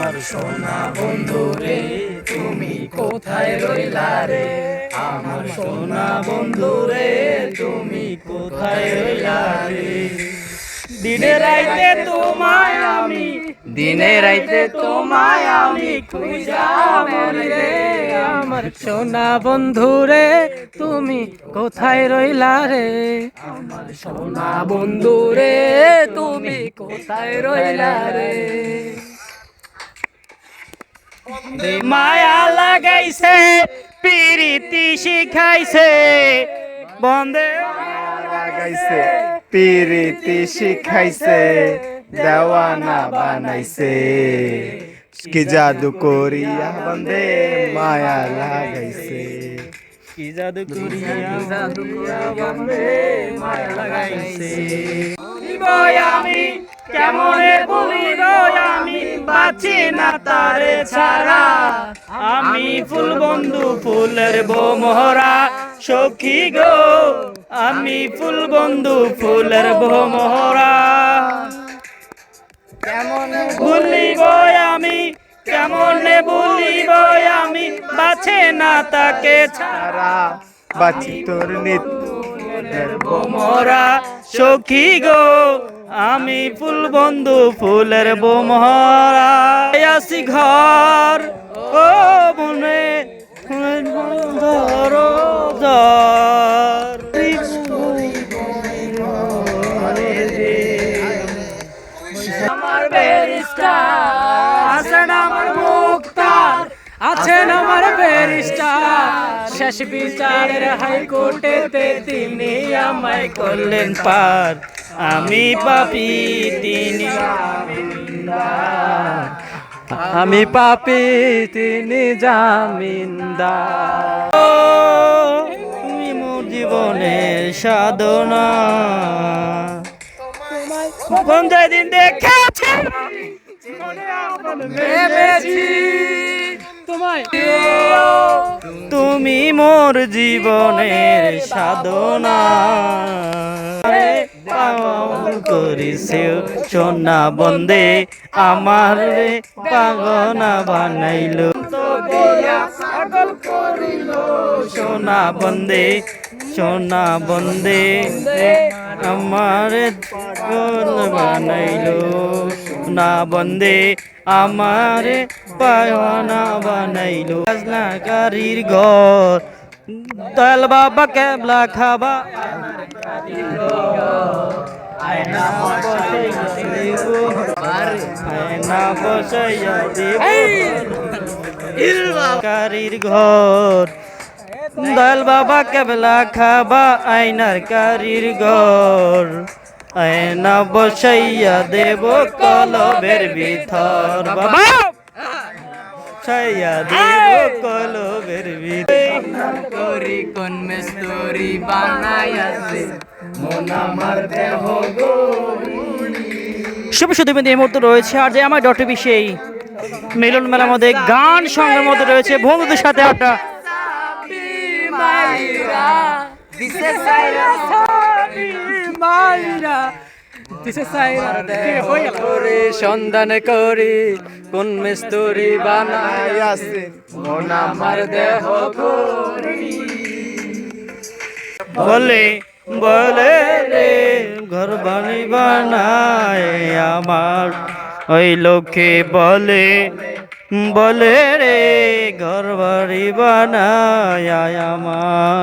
আমার সোনা বন্ধু রে তুমি কোথায় রইলা রে? আমার সোনা বন্ধু রে তুমি কোথায় রইলা রে? দিনে রাইতে তোমায় আমি, দিনে রাইতে তোমায় আমি খুঁজা রে। আমার সোনা বন্ধু রে তুমি কোথায় রইলা রে? আমার সোনা বন্ধু রে তুমি কোথায় রইলা রে? মায়া লাগাইছে পিরিতি শিখাইছে। বন্দে লাগাইছে পিরিতি শিখাইছে দেওয়ানা বানাইছে। কি জাদু করিয়া বন্দে মায়া লাগাইছে। কি জাদু করিয়া জাদু করিয়া বন্দে মায়া লাগাইছে। আমি কেমনে বলিব বাঁচি না তারে ছাড়া। আমি ফুল বন্ধু ফুলের বোমহরা। সখী গো আমি ফুল বন্ধু ফুলের বোমহরা। ভুলিব আমি কেমনে ভুলিব আমি? বাছে না তাকে ছাড়া। বাঁচি তোর নিত্য বোমরা সখী গো আমি ফুল বন্ধু, ফুলের আসি ঘর, ও মনে আছেন আমার মুক্তার, আছেন আমার ব্যারিস্টার। শেষ বিচারের হাইকোর্টেতে তিনি আমায় করলেন পার। আমি পাপি তিনি আমি পাপি তিনি জামিনদার। ও, তুমি মোর জীবনের সাধনা। কোন দিন দেখেছি তুমি মোর জীবনের সাধনা। পাগল করিছে সোনা বন্দে আমার রে পাগনা বানাইলো। পাগল করিল সোনা বন্দে সোনা বন্দে আমার পাগল বানাইলো। না বন্দে আমার পায়না বানাইলো। কারির ঘর দয়াল বাবা কেবলা খাবা। আয়না বসাইয়া দেব। কারির ঘর। দয়াল বাবা কেবলা খাবা আয়নার কারির ঘর। আয়না বসাইয়া দেব কলবের ভিতর। বাবা! ছাইয়া দেব কলবের ভিতর। করি কোন মেস্তরি বানাইয়াছে শুভ সুদীপেন এই মুহূর্তে রয়েছে আর যে আমার ডট সেই মিলন মেলার মধ্যে গান সঙ্গের মধ্যে রয়েছে। বন্ধুদের সাথে আড্ডা। করে সন্ধান করি কোন মেস্তরি বানাই আছে। মন আমার দেহ বলে বলে রে ঘর বানি বানায় আমার। ওই লোকে বলে বলে রে ঘর বাড়ি বানায় আমার।